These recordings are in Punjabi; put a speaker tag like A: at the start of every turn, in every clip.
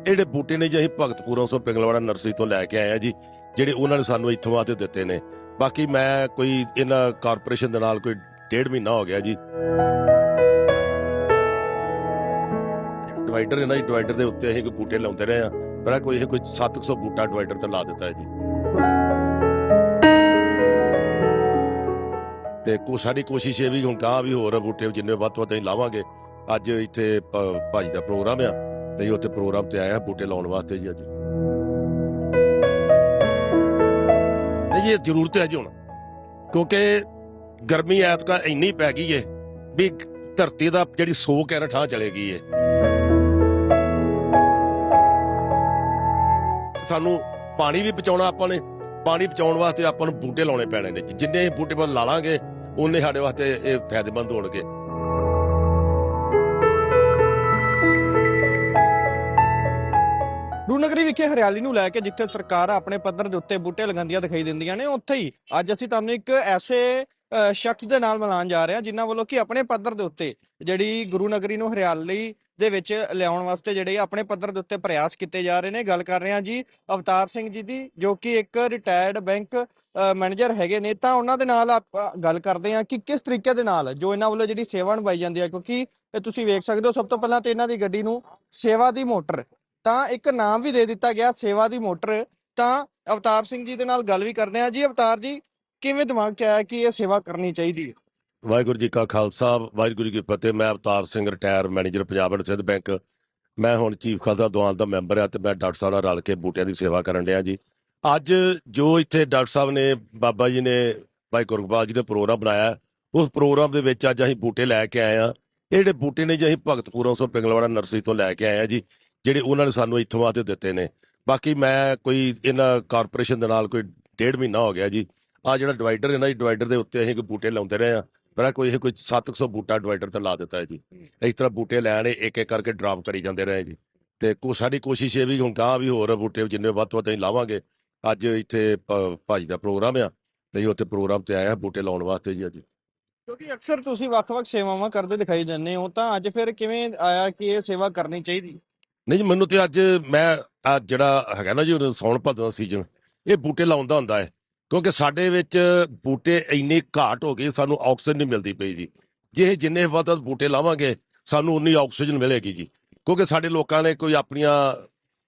A: ਇਹ ਜਿਹੜੇ ਬੂਟੇ ਨੇ ਜੀ, ਅਸੀਂ ਭਗਤਪੁਰੋਂ ਸੋ ਪਿੰਗਲਵਾੜਾ ਨਰਸਰੀ ਤੋਂ ਲੈ ਕੇ ਆਏ ਆ ਜੀ, ਜਿਹੜੇ ਉਹਨਾਂ ਨੇ ਸਾਨੂੰ ਇੱਥੋਂ ਆ ਤੇ ਦਿੱਤੇ ਨੇ। ਬਾਕੀ ਮੈਂ ਕੋਈ ਇਹਨਾਂ ਕਾਰਪੋਰੇਸ਼ਨ ਦੇ ਨਾਲ ਕੋਈ ਡੇਢ ਮਹੀਨਾ ਹੋ ਗਿਆ ਜੀ। ਡਿਵਾਈਡਰ ਹੈ ਨਾ ਡਿਵਾਈਡਰ ਦੇ ਉੱਤੇ ਅਸੀਂ ਕੋਈ ਬੂਟੇ ਲਾਉਂਦੇ ਰਹੇ ਆ। ਪਰ ਕੋਈ, ਇਹ ਕੋਈ 700 ਬੂਟਾ ਡਿਵਾਈਡਰ ਤੇ ਲਾ ਦਿੱਤਾ ਹੈ ਜੀ। ਤੇ ਕੋ, ਸਾਡੀ ਕੋਸ਼ਿਸ਼ ਇਹ ਵੀ ਹੁਣ ਕਹਾਂ ਵੀ ਹੋਰ ਬੂਟੇ ਜਿੰਨੇ ਵੱਧ ਤੋਂ ਵੱਧ ਅਸੀਂ ਲਾਵਾਂਗੇ। ਅੱਜ ਇੱਥੇ ਭ- ਭਾਜੀ ਦਾ ਪ੍ਰੋਗਰਾਮ ਆ। ਤੇ ਅਸੀਂ ਉੱਥੇ ਪ੍ਰੋਗਰਾਮ ਤੇ ਆਏ ਬੂਟੇ ਲਾਉਣ ਵਾਸਤੇ ਜੀ ਅੱਜ। ਨਹੀਂ ਇਹ ਜ਼ਰੂਰਤ ਹੈ ਜੀ ਹੁਣ। ਕਿਉਂਕਿ ਗਰਮੀ ਐਤਕਾ ਇੰਨੀ ਪੈ ਗਈ ਏ ਵੀ ਧਰਤੀ ਦਾ ਜਿਹੜੀ ਸੋਕ ਹੈ ਨਾ ਠਾਂ ਚਲੇ ਗਈ ਏ। ਸਾਨੂੰ ਪਾਣੀ ਵੀ ਬਚਾਉਣਾ ਆਪਾਂ ਨੇ। ਪਾਣੀ ਬਚਾਉਣ ਵਾਸਤੇ ਆਪਾਂ ਨੂੰ ਬੂਟੇ ਲਾਉਣੇ ਪੈਣੇ ਨੇ। ਜਿੰਨੇ ਅਸੀਂ ਬੂਟੇ ਪਰ ਲਾ ਲਾਂਗੇ ਉਹਨੇ ਸਾਡੇ ਵਾਸਤੇ ਇਹ ਫਾਇਦੇਮੰਦ ਹੋਣਗੇ।
B: ਰੂਨਗਰੀ ਵਿਖੇ ਹਰਿਆਲੀ ਨੂੰ ਲੈ ਕੇ ਜਿੱਥੇ ਸਰਕਾਰ ਆਪਣੇ ਪੱਧਰ ਦੇ ਉੱਤੇ ਬੂਟੇ ਲਗਾਉਂਦੀਆਂ ਦਿਖਾਈ ਦਿੰਦੀਆਂ ਨੇ, ਉੱਥੇ ਹੀ ਅੱਜ ਅਸੀਂ ਤੁਹਾਨੂੰ ਇੱਕ ਐਸੇ ਸ਼ਖਸ ਦੇ ਨਾਲ ਮਿਲਾਉਣ ਜਾ ਰਹੇ ਹਾਂ, ਜਿਨ੍ਹਾਂ ਵੱਲੋਂ ਕਿ ਆਪਣੇ ਪੱਧਰ ਦੇ ਉੱਤੇ ਜਿਹੜੀ ਗੁਰੂ ਨਗਰੀ ਨੂੰ ਹਰਿਆਲੀ ਦੇ ਵਿੱਚ ਲਿਆਉਣ ਵਾਸਤੇ ਜਿਹੜੇ ਆਪਣੇ ਪੱਧਰ ਦੇ ਉੱਤੇ ਪ੍ਰਯਾਸ ਕੀਤੇ ਜਾ ਰਹੇ ਨੇ। ਗੱਲ ਕਰ ਰਹੇ ਹਾਂ ਜੀ ਅਵਤਾਰ ਸਿੰਘ ਜੀ ਦੀ, ਜੋ ਕਿ ਇੱਕ ਰਿਟਾਇਰਡ ਬੈਂਕ ਮੈਨੇਜਰ ਹੈਗੇ ਨੇ। ਤਾਂ ਉਹਨਾਂ ਦੇ ਨਾਲ ਆਪਾਂ ਗੱਲ ਕਰਦੇ ਹਾਂ ਕਿ ਕਿਸ ਤਰੀਕੇ ਦੇ ਨਾਲ ਜੋ ਇਹਨਾਂ ਵੱਲੋਂ ਜਿਹੜੀ ਸੇਵਾ ਨਿਭਾਈ ਜਾਂਦੀ ਹੈ, ਕਿਉਂਕਿ ਤੁਸੀਂ ਵੇਖ ਸਕਦੇ ਹੋ ਸਭ ਤੋਂ ਪਹਿਲਾਂ ਤੇ ਇਹਨਾਂ ਦੀ ਗੱਡੀ ਨੂੰ ਸੇਵਾ ਦੀ ਮੋਟਰ ਤਾਂ ਇੱਕ ਨਾਮ ਵੀ ਦੇ ਦਿੱਤਾ ਗਿਆ, ਸੇਵਾ ਦੀ ਮੋਟਰ। ਤਾਂ ਅਵਤਾਰ ਸਿੰਘ ਜੀ ਦੇ ਨਾਲ ਗੱਲ ਵੀ ਕਰਦੇ ਹਾਂ। ਜੀ ਅਵਤਾਰ ਜੀ, ਕਿਵੇਂ ਦਿਮਾਗ 'ਚ ਆਇਆ ਕਿ ਇਹ ਸੇਵਾ ਕਰਨੀ ਚਾਹੀਦੀ ਹੈ?
A: ਵਾਹਿਗੁਰੂ ਜੀ ਕਾ ਖਾਲਸਾ, ਵਾਹਿਗੁਰੂ ਜੀ ਕੀ ਫਤਿਹ। ਮੈਂ Avtar Singh retire manager Punjab and Sindh bank. ਮੈਂ ਹੁਣ ਚੀਫ ਖਾਲਸਾ ਦੀਵਾਨ ਦਾ ਮੈਂਬਰ ਆ ਤੇ ਮੈਂ ਡਾਕਟਰ ਸਾਹਿਬ ਨਾਲ ਰਲ ਕੇ ਬੂਟਿਆਂ ਦੀ ਸੇਵਾ ਕਰਨ ਡਿਆ ਜੀ। ਅੱਜ ਜੋ ਇੱਥੇ ਡਾਕਟਰ ਸਾਹਿਬ ਨੇ, ਬਾਬਾ ਜੀ ਨੇ, ਭਾਈ ਗੁਰਗੋਪਾਲ ਜੀ ਨੇ ਪ੍ਰੋਗਰਾਮ ਬਣਾਇਆ, ਉਸ ਪ੍ਰੋਗਰਾਮ ਦੇ ਵਿੱਚ ਅੱਜ ਅਸੀਂ ਬੂਟੇ ਲੈ ਕੇ ਆਏ ਆ ਇਹ ਜਿਹੜੇ ਬੂਟੇ ਨੇ ਜੀ, ਅਸੀਂ ਭਗਤਪੁਰੋਂ ਸੋ ਪਿੰਗਲਵਾੜਾ ਨਰਸਰੀ ਤੋਂ ਲੈ ਕੇ ਆਏ ਆ ਜੀ। ਜਿਹੜੇ ਉਹਨਾਂ ਨੇ ਸਾਨੂੰ ਇੱਥੋਂ ਆਤੇ ਦਿੱਤੇ ਨੇ। ਬਾਕੀ ਮੈਂ ਕੋਈ ਇਹਨਾਂ ਕਾਰਪੋਰੇਸ਼ਨ ਦੇ ਨਾਲ ਕੋਈ ਡੇਢ ਮਹੀਨਾ ਹੋ ਗਿਆ ਜੀ। ਆ ਜਿਹੜਾ ਡਿਵਾਈਡਰ ਹੈ ਨਾ ਜੀ ਡਿਵਾਈਡਰ ਦੇ ਉੱਤੇ ਅਸੀਂ ਕੋਈ ਬੂਟੇ ਲਾਉਂਦੇ ਰਹੇ ਆ ਪਰ ਕੋਈ ਇਹ ਕੋਈ 700 ਬੂਟਾ ਡਿਵਾਈਡਰ ਤੇ ਲਾ ਦਿੱਤਾ ਹੈ ਜੀ। ਇਸ ਤਰ੍ਹਾਂ ਬੂਟੇ ਲੈਣੇ ਇੱਕ ਇੱਕ ਕਰਕੇ ਡ੍ਰੌਪ ਕਰੀ ਜਾਂਦੇ ਰਹੇ ਜੀ। ਤੇ ਕੋ ਸਾਡੀ ਕੋਸ਼ਿਸ਼ ਇਹ ਵੀ ਹੁਣ ਕਹਾਂ ਵੀ ਹੋਰ ਬੂਟੇ ਜਿੰਨੇ ਵੱਧ ਤੋਂ ਵੱਧ ਅਸੀਂ ਲਾਵਾਂਗੇ। ਅੱਜ ਇੱਥੇ ਭਾਜੀ ਦਾ ਪ੍ਰੋਗਰਾਮ ਆ ਤੇ ਉੱਥੇ ਪ੍ਰੋਗਰਾਮ ਤੇ ਆਏ ਆ ਬੂਟੇ ਲਾਉਣ ਵਾਸਤੇ ਜੀ ਅੱਜ।
B: ਕਿਉਂਕਿ ਅਕਸਰ ਤੁਸੀਂ ਵੱਖ-ਵੱਖ ਸੇਵਾਵਾਂ ਕਰਦੇ ਦਿਖਾਈ ਦਿੰਦੇ ਹੋ ਤਾਂ ਅੱਜ ਫਿਰ ਕਿਵੇਂ ਆਇਆ ਕਿ ਇਹ ਸੇਵਾ ਕਰਨੀ ਚਾਹੀਦੀ?
A: ਨਹੀਂ ਜੀ, ਮੈਨੂੰ ਤੇ ਅੱਜ ਮੈਂ ਆ ਜਿਹੜਾ ਹੈਗਾ ਨਾ ਜੀ, ਉਹ ਸੌਣ ਭਾਦੋਂ ਦਾ ਸੀਜ਼ਨ ਇਹ ਬੂਟੇ ਲਾਉਂਦਾ ਹੁੰਦਾ ਹੈ, ਕਿਉਂਕਿ ਸਾਡੇ ਵਿੱਚ ਬੂਟੇ ਇੰਨੀ ਘਾਟ ਹੋ ਗਈ ਸਾਨੂੰ ਆਕਸੀਜਨ ਨਹੀਂ ਮਿਲਦੀ ਪਈ ਜੀ। ਜੇ ਜਿੰਨੇ ਵੱਧ ਤੋਂ ਬੂਟੇ ਲਾਵਾਂਗੇ, ਸਾਨੂੰ ਉਨੀ ਆਕਸੀਜਨ ਮਿਲੇਗੀ ਜੀ। ਕਿਉਂਕਿ ਸਾਡੇ ਲੋਕਾਂ ਨੇ ਕੋਈ ਆਪਣੀਆਂ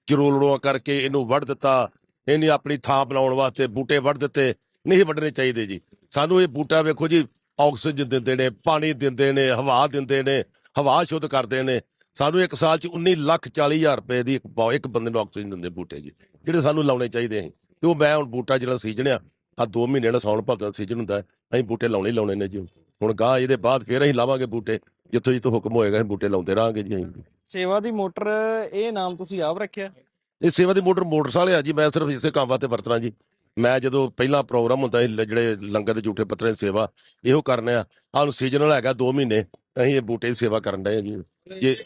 A: ਜਰੂਰਤਾਂ ਕਰਕੇ ਇਹਨੂੰ ਵੱਢ ਦਿੱਤਾ, ਇਹਨੇ ਆਪਣੀ ਥਾਂ ਬਣਾਉਣ ਵਾਸਤੇ ਬੂਟੇ ਵੱਢ ਦਿੱਤੇ, ਨਹੀਂ ਵੱਢਣੇ ਚਾਹੀਦੇ ਜੀ। ਸਾਨੂੰ ਇਹ ਬੂਟਾ ਵੇਖੋ ਜੀ, ਆਕਸੀਜਨ ਦਿੰਦੇ ਨੇ, ਪਾਣੀ ਦਿੰਦੇ ਨੇ, ਹਵਾ ਦਿੰਦੇ ਨੇ, ਹਵਾ ਸ਼ੁੱਧ ਕਰਦੇ ਨੇ। ਸਾਨੂੰ ਇੱਕ ਸਾਲ ਚ 19 ਲੱਖ 40 ਹਜ਼ਾਰ ਰੁਪਏ ਦੀ ਇੱਕ ਬਾ- ਇੱਕ ਬੰਦੇ ਨੂੰ ਆਕਸੀਜਨ ਦਿੰਦੇ ਬੂਟੇ ਜੀ। ਜਿਹੜੇ ਸਾਨੂੰ ਲਾਉਣੇ ਚਾਹੀਦੇ ਸੀ ਤੇ ਉਹ ਮੈਂ ਹੁਣ ਬੂਟਾ ਜਿਹੜਾ ਸੀਜ਼ਨ ਆ ਆ 2 ਮਹੀਨੇ ਦਾ ਸੌਣ ਭਾਦੋਂ ਦਾ ਸੀਜ਼ਨ ਹੁੰਦਾ ਹੈ, ਅਸੀਂ ਬੂਟੇ ਲਾਉਣੇ ਹੀ ਲਾਉਣੇ ਨੇ ਜੀ। ਹੁਣ ਗਾਂ ਇਹਦੇ ਬਾਅਦ ਫੇਰ ਅਸੀਂ ਲਾਵਾਂਗੇ ਬੂਟੇ ਜਿੱਥੋਂ ਜਿੱਥੋਂ ਹੁਕਮ ਹੋਏਗਾ ਅਸੀਂ ਬੂਟੇ ਲਾਉਂਦੇ ਰਹਾਂਗੇ ਜੀ ਅਸੀਂ।
B: ਸੇਵਾ ਦੀ ਮੋਟਰ ਇਹ ਨਾਮ ਤੁਸੀਂ ਆਪ ਰੱਖਿਆ?
A: ਇਹ ਸੇਵਾ ਦੀ ਮੋਟਰ ਮੋਟਰਸਾਈਕਲ ਆ ਜੀ ਮੈਂ ਸਿਰਫ ਇਸੇ ਕੰਮ ਵਾਸਤੇ ਵਰਤਣਾ ਜੀ। ਮੈਂ ਜਦੋਂ ਪਹਿਲਾ ਪ੍ਰੋਗਰਾਮ ਹੁੰਦਾ ਸੀ ਲ- ਜਿਹੜੇ ਲੰਗਰ ਦੇ ਝੂਠੇ ਪੱਤਰਾਂ ਦੀ ਸੇਵਾ ਇਹੋ ਕਰਨੇ ਆ। ਆਹ ਨੂੰ ਸੀਜ਼ਨਲ ਹੈਗਾ 2 ਮਹੀਨੇ ਅਸੀਂ ਇਹ ਬੂਟੇ ਦੀ ਸੇਵਾ ਕਰਨ ਡਏ ਆ ਜੀ। ਜੇ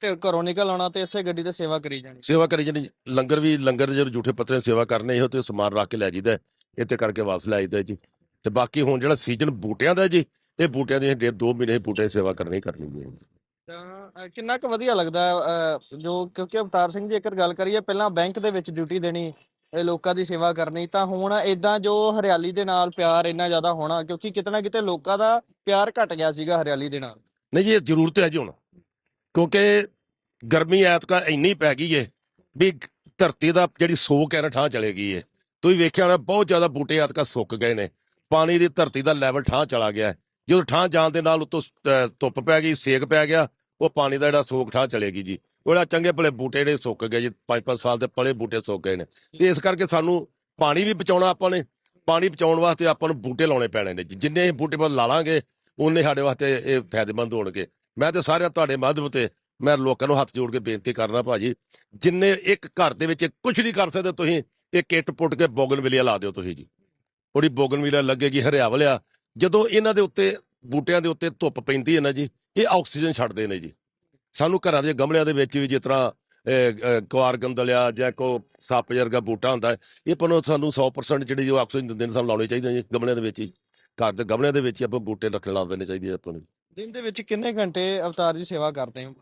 B: ਤੇ ਘਰੋਂ ਨਿਕਲ ਆਉਣਾ ਤੇ ਇਸੇ ਗੱਡੀ ਤੇ ਸੇਵਾ ਕਰੀ ਜਾਣੀ।
A: ਸੇਵਾ ਕਰੀ ਜਾਣੀ। ਲੰਗਰ ਵੀ ਲੰਗਰ ਦੇ ਜਦੋਂ ਝੂਠੇ ਪੱਤਰਾਂ ਸੇਵਾ ਕਰਨੇ ਇਹੋ ਤੇ ਸਮਾਨ ਰੱਖ ਕੇ ਲੈ ਜੀਦਾ ਇੱਥੇ ਕਰਕੇ ਵਾਪਸ ਲੈ ਆਈਦਾ ਜੀ। ਤੇ ਬਾਕੀ ਹੁਣ ਜਿਹੜਾ ਸੀਜ਼ਨ ਬੂਟਿਆਂ ਦਾ ਜੀ ਇਹ ਬੂਟਿਆਂ ਦੀ ਡੇਢ ਦੋ ਮਹੀਨੇ ਬੂਟੇ ਸੇਵਾ ਕਰਨੀ ਹੀ ਕਰਨੀ ਜੀ
B: ਤਾਂ ਅ, ਕਿੰਨਾ ਕੁ ਵਧੀਆ ਲੱਗਦਾ ਹੈ, ਅ, ਜੋ ਕਿਉਂਕਿ ਅਵਤਾਰ ਸਿੰਘ ਜੀ ਇੱਕ ਗੱਲ ਕਰੀਏ ਪਹਿਲਾਂ ਬੈਂਕ ਦੇ ਵਿੱਚ ਡਿਊਟੀ ਦੇਣੀ ਇਹ ਲੋਕਾਂ ਦੀ ਸੇਵਾ ਕਰਨੀ ਤਾਂ ਹੁਣ ਇਦਾਂ ਜੋ ਹਰਿਆਲੀ ਦੇ ਨਾਲ ਪਿਆਰ ਇੰਨਾ ਜ਼ਿਆਦਾ ਹੋਣਾ ਕਿਉਂਕਿ ਕਿਤੇ ਨਾ ਕਿਤੇ ਲੋਕਾਂ ਦਾ ਪਿਆਰ ਘਟ ਗਿਆ ਸੀਗਾ ਹਰਿਆਲੀ ਦੇ ਨਾਲ।
A: ਨਹੀਂ ਜੀ ਇਹ ਜ਼ਰੂਰਤ ਹੈ ਜੀ ਹੁਣ। ਕਿਉਂਕਿ ਗਰਮੀ ਐਤਕਾ ਇੰਨੀ ਪੈ ਗਈ ਏ ਵੀ ਧਰਤੀ ਦਾ ਜਿਹੜੀ ਸੋਕ ਹੈ ਨਾ ਠਾਂ ਚਲੇ ਗਈ ਏ। ਤੁਸੀਂ ਵੇਖਿਆ ਹੋਣਾ, ਬਹੁਤ ਜ਼ਿਆਦਾ ਬੂਟੇ ਐਤਕਾ ਸੁੱਕ ਗਏ ਨੇ। ਪਾਣੀ ਦੀ ਧਰਤੀ ਦਾ ਲੈਵਲ ਠਾਂ ਚਲਾ ਗਿਆ। ਜਦੋਂ ਠਾਂ ਜਾਣ ਦੇ ਨਾਲ ਉਤੋਂ ਧੁੱਪ ਪੈ ਗਈ, ਸੇਕ ਪੈ ਗਿਆ, ਉਹ ਪਾਣੀ ਦਾ ਜਿਹੜਾ ਸੋਕ ਠਾਂ ਚਲੇਗੀ ਜੀ। ਉਹਦਾ ਚੰਗੇ ਭਲੇ ਬੂਟੇ ਜਿਹੜੇ ਸੁੱਕ ਗਏ ਜੀ 5-5 ਸਾਲ ਦੇ ਪਲੇ ਬੂਟੇ ਸੁੱਕ ਗਏ ਨੇ। ਤੇ ਇਸ ਕਰਕੇ ਸਾਨੂੰ ਪਾਣੀ ਵੀ ਬਚਾਉਣਾ ਆਪਾਂ ਨੇ। ਪਾਣੀ ਬਚਾਉਣ ਵਾਸਤੇ ਆਪਾਂ ਨੂੰ ਬੂਟੇ ਲਾਉਣੇ ਪੈਣੇ ਨੇ ਜਿੰਨੇ ਅਸੀਂ ਬੂਟੇ ਪਰ ਲਾ ਲਾਂਗੇ ਉਹਨੇ ਸਾਡੇ ਵਾਸਤੇ ਇਹ ਫਾਇਦੇਮੰਦ ਹੋਣਗੇ। ਮੈਂ ਤੇ ਸਾਰਿਆਂ ਤੁਹਾਡੇ ਮਾਧਿਅਮ ਤੇ ਮੈਂ ਲੋਕਾਂ ਨੂੰ ਹੱਥ ਜੋੜ ਕੇ ਬੇਨਤੀ ਕਰਨਾ ਭਾਜੀ ਜਿੰਨੇ ਇੱਕ ਘਰ ਦੇ ਵਿੱਚ ਕੁਝ ਨਹੀਂ ਕਰ ਸਕਦੇ ਤੁਸੀਂ ਇਹ ਕਿੱਟ ਪੁੱਟ ਕੇ ਬੋਗਨਵਿਲੀਆ ਲਾ ਦਿਓ ਤੁਸੀਂ ਜੀ। ਉਹਦੀ ਬੋਗਨਵਿਲੀਆ ਲੱਗੇਗੀ ਹਰਿਆਵਲ ਆ ਜਦੋਂ ਇਹਨਾਂ ਦੇ ਉੱਤੇ ਬੂਟਿਆਂ ਦੇ ਉੱਤੇ ਧੁੱਪ ਪੈਂਦੀ ਹੈ ਨਾ ਜੀ ਇਹ ਆਕਸੀਜਨ ਛੱਡਦੇ ਨੇ ਜੀ। ਸਾਨੂੰ ਘਰਾਂ ਦੇ ਗਮਲਿਆਂ ਦੇ ਵਿੱਚ ਵੀ ਜਿਸ ਤਰ੍ਹਾਂ ਅਹ, ਕੁਆਰ ਗੰਦਲਿਆ ਜਾਂ ਕੋ ਸੱਪ ਵਰਗਾ ਬੂਟਾ ਹੁੰਦਾ ਹੈ, ਇਹ ਪਰ ਸਾਨੂੰ 100% ਜਿਹੜੀ ਜੋ ਆਕਸੀਜਨ ਦਿੰਦੇ ਨੇ ਸਾਨੂੰ ਲਾਉਣੇ ਚਾਹੀਦੀ ਹੈ ਜੀ ਗਮਲਿਆਂ ਦੇ ਵਿੱਚ ਹੀ। ਘਰ ਦੇ ਗਮਲਿਆਂ ਦੇ ਵਿੱਚ ਹੀ ਆਪਾਂ ਬੂਟੇ ਰੱਖਣ ਲਾ ਦੇਣੇ ਚਾਹੀਦੇ ਆਪਾਂ ਨੂੰ।
B: ਦਿਨ ਦੇ ਵਿੱਚ ਕਿੰਨੇ ਘੰਟੇ ਅਵਤਾਰ ਜੀ ਸੇਵਾ ਕਰਦੇ ਹੋ?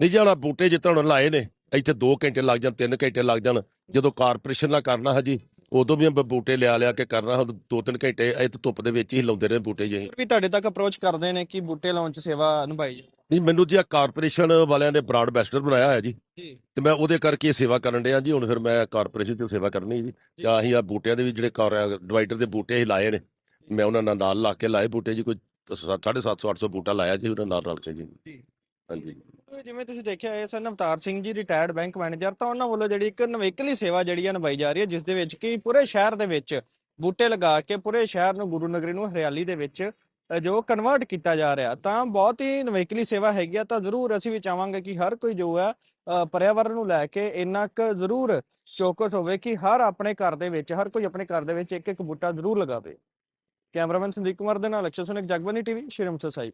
A: ਨਹੀਂ ਜੀ ਹੁਣ ਬੂਟੇ ਜਿੱਦਾਂ ਹੁਣ ਲਾਏ ਨੇ ਇੱਥੇ 2 ਘੰਟੇ ਲੱਗ ਜਾਣ 3 ਘੰਟੇ ਲੱਗ ਜਾਣ ਜਦੋਂ ਕਾਰਪੋਰੇਸ਼ਨ ਨਾਲ ਕਰਨਾ ਹੈ ਜੀ ਉਦੋਂ ਵੀ ਆਪਾਂ ਬੂਟੇ ਲਿਆ ਲਿਆ ਕੇ ਕਰਨਾ 2-3 ਘੰਟੇ ਇੱਥੇ ਧੁੱਪ ਦੇ ਵਿੱਚ ਹੀ ਲਾਉਂਦੇ ਰਹੇ ਬੂਟੇ ਜੀ
B: ਵੀ ਤੁਹਾਡੇ ਤੱਕ ਅਪਰੋਚ ਕਰਦੇ ਨੇ ਕਿ ਬੂਟੇ ਲਾਉਣ 'ਚ ਸੇਵਾ ਨਿਭਾਈ ਜਾਵੇ?
A: ਨਹੀਂ ਮੈਨੂੰ ਜੀ ਆ ਕਾਰਪੋਰੇਸ਼ਨ ਵਾਲਿਆਂ ਨੇ ਬਰਾਡ ਐਂਬੈਸਡਰ ਬਣਾਇਆ ਹੋਇਆ ਜੀ
B: ਜੀ।
A: ਤੇ ਮੈਂ ਉਹਦੇ ਕਰਕੇ ਸੇਵਾ ਕਰਨ ਡਿਆ ਜੀ ਹੁਣ ਫਿਰ ਮੈਂ ਕਾਰਪੋਰੇਸ਼ਨ 'ਚ ਸੇਵਾ ਕਰਨੀ ਜੀ ਜਾਂ ਅਸੀਂ ਆ ਬੂਟਿਆਂ ਦੇ ਵੀ ਜਿਹੜੇ ਡਿਵਾਈਡਰ ਦੇ ਬੂਟੇ ਅਸੀਂ ਲਾਏ ਨੇ ਮੈਂ ਉਹਨਾਂ ਨਾਲ ਨਾਲ ਲਾ ਕੇ ਲਾਏ ਬੂਟੇ ਜੀ ਕੋਈ 750 800 ਬੂਟਾ ਲਾਇਆ ਜੀ ਉਹਨਾਂ ਨਾਲ ਰਲ ਕੇ ਜੀ।
B: ਜੀ।
A: ਹਾਂਜੀ।
B: ਜਿਵੇਂ ਤੁਸੀਂ ਦੇਖਿਆ ਇਹ ਸਨ Avtar Singh ji retired bank manager ਤਾਂ ਉਹਨਾਂ ਵੱਲੋਂ ਜਿਹੜੀ ਇੱਕ ਨਵੇਕਲੀ ਸੇਵਾ ਜਿਹੜੀ ਆ ਨਿਭਾਈ ਜਾ ਰਹੀ ਹੈ ਜਿਸ ਦੇ ਵਿੱਚ ਕਿ ਪੂਰੇ ਸ਼ਹਿਰ ਦੇ ਵਿੱਚ ਬੂਟੇ ਲਗਾ ਕੇ ਪੂਰੇ ਸ਼ਹਿਰ ਨੂੰ ਗੁਰੂ ਨਗਰੀ ਨੂੰ ਹਰਿਆਲੀ ਦੇ ਵਿੱਚ ਜੋ ਕਨਵਰਟ ਕੀਤਾ ਜਾ ਰਿਹਾ ਤਾਂ ਬਹੁਤ ਹੀ ਨਵੇਕਲੀ ਸੇਵਾ ਹੈਗੀ ਆ ਤਾਂ ਜ਼ਰੂਰ ਅਸੀਂ ਵੀ ਚਾਹਾਂਗੇ ਕਿ ਹਰ ਕੋਈ ਜੋ ਹੈ ਪਰਿਆਵਰਨ ਨੂੰ ਲੈ ਕੇ ਇੰਨਾ ਕੁ ਜ਼ਰੂਰ ਚੌਕਸ ਹੋਵੇ ਕਿ ਹਰ ਆਪਣੇ ਘਰ ਦੇ ਵਿੱਚ ਹਰ ਕੋਈ ਆਪਣੇ ਘਰ ਦੇ ਵਿੱਚ ਇੱਕ ਇੱਕ ਬੂਟਾ ਜ਼ਰੂਰ ਲਗਾਵੇ। ਕੈਮਰਾਮੈਨ ਸੰਦੀਪ ਕੁਮਾਰ ਦੇ ਨਾਲ ਅਕਸ਼ਰ ਸੁਨਿਕ ਜਗਬਾਨੀ ਟੀਵੀ ਸ਼੍ਰੀ ਅੰਮ੍ਰਿਤਸਰ ਸਾਹਿਬ।